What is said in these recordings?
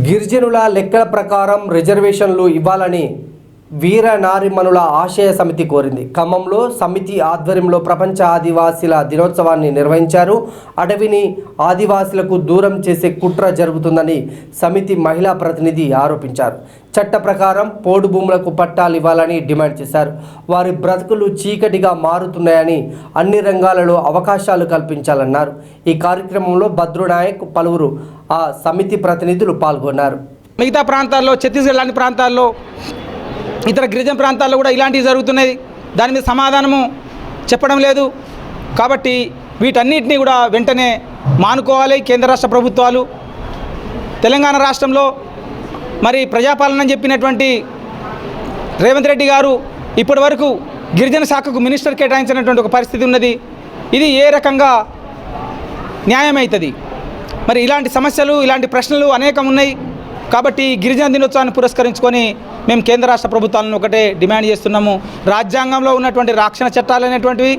గిరిజనుల లెక్కల ప్రకారం రిజర్వేషన్లు ఇవ్వాలని వీర నారిమణుల ఆశయ సమితి కోరింది. ఖమ్మంలో సమితి ఆధ్వర్యంలో ప్రపంచ ఆదివాసీల దినోత్సవాన్ని నిర్వహించారు. అడవిని ఆదివాసులకు దూరం చేసే కుట్ర జరుగుతుందని సమితి మహిళా ప్రతినిధి ఆరోపించారు. చట్ట ప్రకారం పోడు భూములకు పట్టాలు ఇవ్వాలని డిమాండ్ చేశారు. వారి బ్రతుకులు చీకటిగా మారుతున్నాయని అన్ని రంగాలలో అవకాశాలు కల్పించాలన్నారు. ఈ కార్యక్రమంలో భద్రునాయక్ పలువురు ఆ సమితి ప్రతినిధులు పాల్గొన్నారు. మిగతా ప్రాంతాల్లో ఛత్తీస్గఢ్ లాంటి ప్రాంతాల్లో ఇతర గిరిజన ప్రాంతాల్లో కూడా ఇలాంటివి జరుగుతున్నాయి. దాని మీద సమాధానము చెప్పడం లేదు. కాబట్టి వీటన్నిటిని కూడా వెంటనే మానుకోవాలి కేంద్ర రాష్ట్ర ప్రభుత్వాలు. తెలంగాణ రాష్ట్రంలో మరి ప్రజాపాలన చెప్పినటువంటి రేవంత్ రెడ్డి గారు ఇప్పటి వరకు గిరిజన శాఖకు మినిస్టర్ కేటాయించినటువంటి ఒక పరిస్థితి ఉన్నది. ఇది ఏ రకంగా న్యాయమవుతుంది మరి ఇలాంటి సమస్యలు ఇలాంటి ప్రశ్నలు అనేకం ఉన్నాయి. కాబట్టి గిరిజన దినోత్సవాన్ని పురస్కరించుకొని మేము కేంద్ర రాష్ట్ర ప్రభుత్వాలను ఒకటే డిమాండ్ చేస్తున్నాము. రాజ్యాంగంలో ఉన్నటువంటి రక్షణ చట్టాలు అనేటువంటివి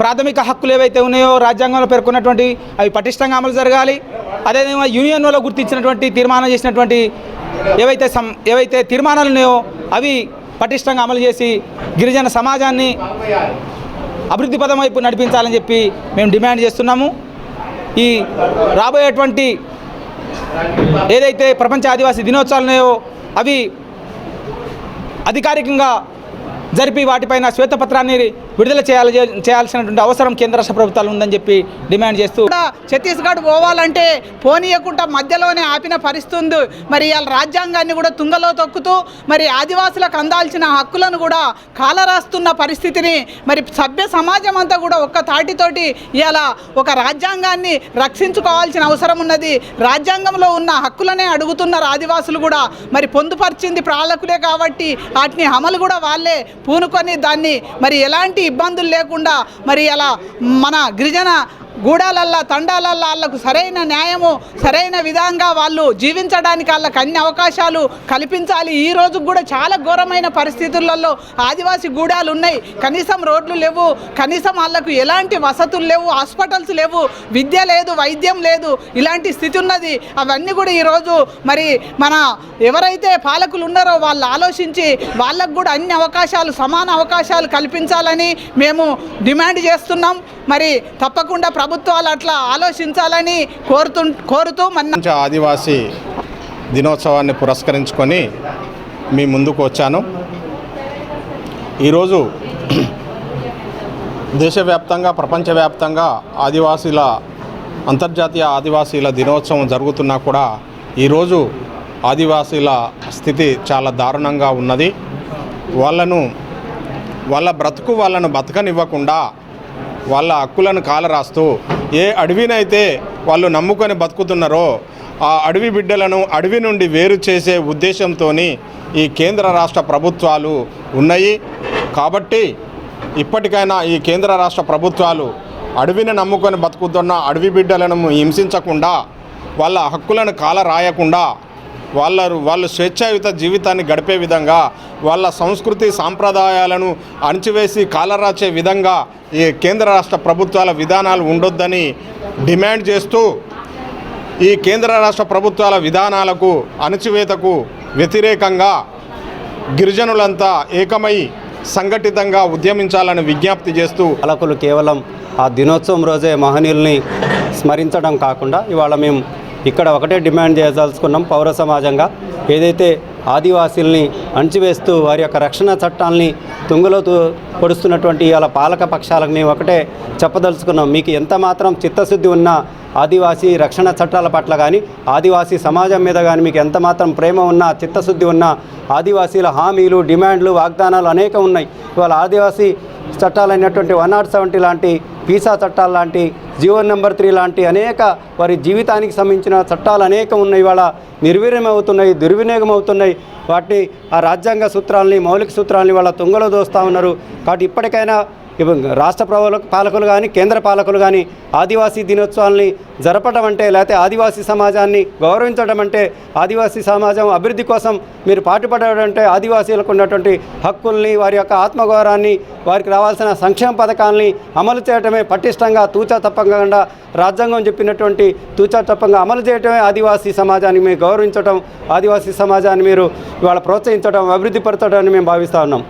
ప్రాథమిక హక్కులు ఏవైతే ఉన్నాయో రాజ్యాంగంలో పేర్కొన్నటువంటి అవి పటిష్టంగా అమలు జరగాలి. అదేవిధంగా యూనియన్లో గుర్తించినటువంటి తీర్మానం చేసినటువంటి ఏవైతే సం ఏవైతే తీర్మానాలు ఉన్నాయో అవి పటిష్టంగా అమలు చేసి గిరిజన సమాజాన్ని అభివృద్ధి పదం వైపు నడిపించాలని చెప్పి మేము డిమాండ్ చేస్తున్నాము. ఈ రాబోయేటువంటి ఏదైతే ప్రపంచ ఆదివాసీ దినోత్సవాలు ఉన్నాయో అవి అధికారికంగా జరిపి వాటిపైన శ్వేతపత్రాన్ని విడుదల చేయాలి చేయాల్సినటువంటి అవసరం కేంద్ర రాష్ట్ర ప్రభుత్వాలు ఉందని చెప్పి డిమాండ్ చేస్తూ కూడా ఛత్తీస్గఢ్ పోవాలంటే పోనీయకుండా మధ్యలోనే ఆపిన పరిస్థితి ఉంది మరి ఇవాళ రాజ్యాంగాన్ని కూడా తుంగలో తొక్కుతూ మరి ఆదివాసులకు అందాల్సిన హక్కులను కూడా కాలరాస్తున్న పరిస్థితిని మరి సభ్య సమాజం అంతా కూడా ఒక్క తాటితోటి ఇలా ఒక రాజ్యాంగాన్ని రక్షించుకోవాల్సిన అవసరం ఉన్నది. రాజ్యాంగంలో ఉన్న హక్కులనే అడుగుతున్నారు ఆదివాసులు కూడా. మరి పొందుపరిచింది ప్రాళకులే కాబట్టి వాటిని అమలు కూడా వాళ్ళే పూనుకొని దాన్ని మరి ఎలాంటి ఇబ్బందులు లేకుండా మరి అలా మన గిరిజన గూడాలల్లా తండాలల్లా వాళ్ళకు సరైన న్యాయము సరైన విధంగా వాళ్ళు జీవించడానికి వాళ్ళకి అన్ని అవకాశాలు కల్పించాలి. ఈ రోజు కూడా చాలా ఘోరమైన పరిస్థితులలో ఆదివాసీ గూడాలు ఉన్నాయి. కనీసం రోడ్లు లేవు కనీసం వాళ్ళకు ఎలాంటి వసతులు లేవు హాస్పిటల్స్ లేవు విద్య లేదు వైద్యం లేదు ఇలాంటి స్థితి ఉన్నది. అవన్నీ కూడా ఈరోజు మరి మన ఎవరైతే పాలకులు ఉన్నారో వాళ్ళు ఆలోచించి వాళ్ళకు కూడా అన్ని అవకాశాలు సమాన అవకాశాలు కల్పించాలని మేము డిమాండ్ చేస్తున్నాం. మరి తప్పకుండా ప్రభుత్వాలు అట్లా ఆలోచించాలని కోరుతు కోరుతూ మన ఆదివాసీ దినోత్సవాన్ని పురస్కరించుకొని మీ ముందుకు వచ్చాను. ఈరోజు దేశవ్యాప్తంగా ప్రపంచవ్యాప్తంగా ఆదివాసీల అంతర్జాతీయ ఆదివాసీల దినోత్సవం జరుగుతున్నా కూడా ఈరోజు ఆదివాసీల స్థితి చాలా దారుణంగా ఉన్నది. వాళ్ళను వాళ్ళ బ్రతుకు వాళ్ళను బతకనివ్వకుండా వాళ్ళ హక్కులను కాలరాస్తూ ఏ అడవినైతే వాళ్ళు నమ్ముకొని బతుకుతున్నారో ఆ అడవి బిడ్డలను అడవి నుండి వేరు చేసే ఉద్దేశంతో ఈ కేంద్ర రాష్ట్ర ప్రభుత్వాలు ఉన్నాయి. కాబట్టి ఇప్పటికైనా ఈ కేంద్ర రాష్ట్ర ప్రభుత్వాలు అడవిని నమ్ముకొని బతుకుతున్న అడవి బిడ్డలను హింసించకుండా వాళ్ళ హక్కులను కాల రాయకుండా వాళ్ళ వాళ్ళు స్వేచ్ఛాయుత జీవితాన్ని గడిపే విధంగా వాళ్ళ సంస్కృతి సాంప్రదాయాలను అణచివేసి కాలరాచే విధంగా ఈ కేంద్ర రాష్ట్ర ప్రభుత్వాల విధానాలు ఉండొద్దని డిమాండ్ చేస్తూ ఈ కేంద్ర రాష్ట్ర ప్రభుత్వాల విధానాలకు అణచివేతకు వ్యతిరేకంగా గిరిజనులంతా ఏకమై సంఘటితంగా ఉద్యమించాలని విజ్ఞప్తి చేస్తూ పాలకులు కేవలం ఆ దినోత్సవం రోజే మహనీయుల్ని స్మరించడం కాకుండా ఇవాళ మేము ఇక్కడ ఒకటే డిమాండ్ చేయదలుచుకున్నాం పౌర సమాజంగా. ఏదైతే ఆదివాసీల్ని అణచివేస్తూ వారి యొక్క రక్షణ చట్టాలని తుంగలో పొడుస్తున్నటువంటి ఇవాళ పాలక పక్షాలకు మేము ఒకటే చెప్పదలుచుకున్నాం. మీకు ఎంత మాత్రం చిత్తశుద్ధి ఉన్నా ఆదివాసీ రక్షణ చట్టాల పట్ల కానీ ఆదివాసీ సమాజం మీద కానీ మీకు ఎంత మాత్రం ప్రేమ ఉన్నా చిత్తశుద్ధి ఉన్నా ఆదివాసీల హామీలు డిమాండ్లు వాగ్దానాలు అనేక ఉన్నాయి. ఇవాళ ఆదివాసీ చట్టాలైనటువంటి వన్ నాట్ సెవెంటీ లాంటి పీసా చట్టాలు లాంటి జీవో నెంబర్ త్రీ లాంటి అనేక వారి జీవితానికి సంబంధించిన చట్టాలు అనేకం ఉన్నాయి. ఇవాళ నిర్వీర్యం అవుతున్నాయి దుర్వినియోగం అవుతున్నాయి వాటిని ఆ రాజ్యాంగ సూత్రాలని మౌలిక సూత్రాలని వాళ్ళ తుంగలో దోస్తూ ఉన్నారు. కాబట్టి ఇప్పటికైనా రాష్ట్ర ప్రభుల పాలకులు కానీ కేంద్ర పాలకులు కానీ ఆదివాసీ దినోత్సవాల్ని జరపడం అంటే లేకపోతే ఆదివాసీ సమాజాన్ని గౌరవించడం అంటే ఆదివాసీ సమాజం అభివృద్ధి కోసం మీరు పాటుపడడం అంటే ఆదివాసీలకు ఉన్నటువంటి హక్కుల్ని వారి యొక్క ఆత్మగౌరవాన్ని వారికి రావాల్సిన సంక్షేమ పథకాలని అమలు చేయటమే పటిష్టంగా తూచా తప్పకుండా రాజ్యాంగం చెప్పినటువంటి తూచా తప్పంగా అమలు చేయటమే ఆదివాసీ సమాజాన్ని మేము గౌరవించడం ఆదివాసీ సమాజాన్ని మీరు ఇవాళ ప్రోత్సహించడం అభివృద్ధి పరచడం అని మేము భావిస్తూ ఉన్నాం.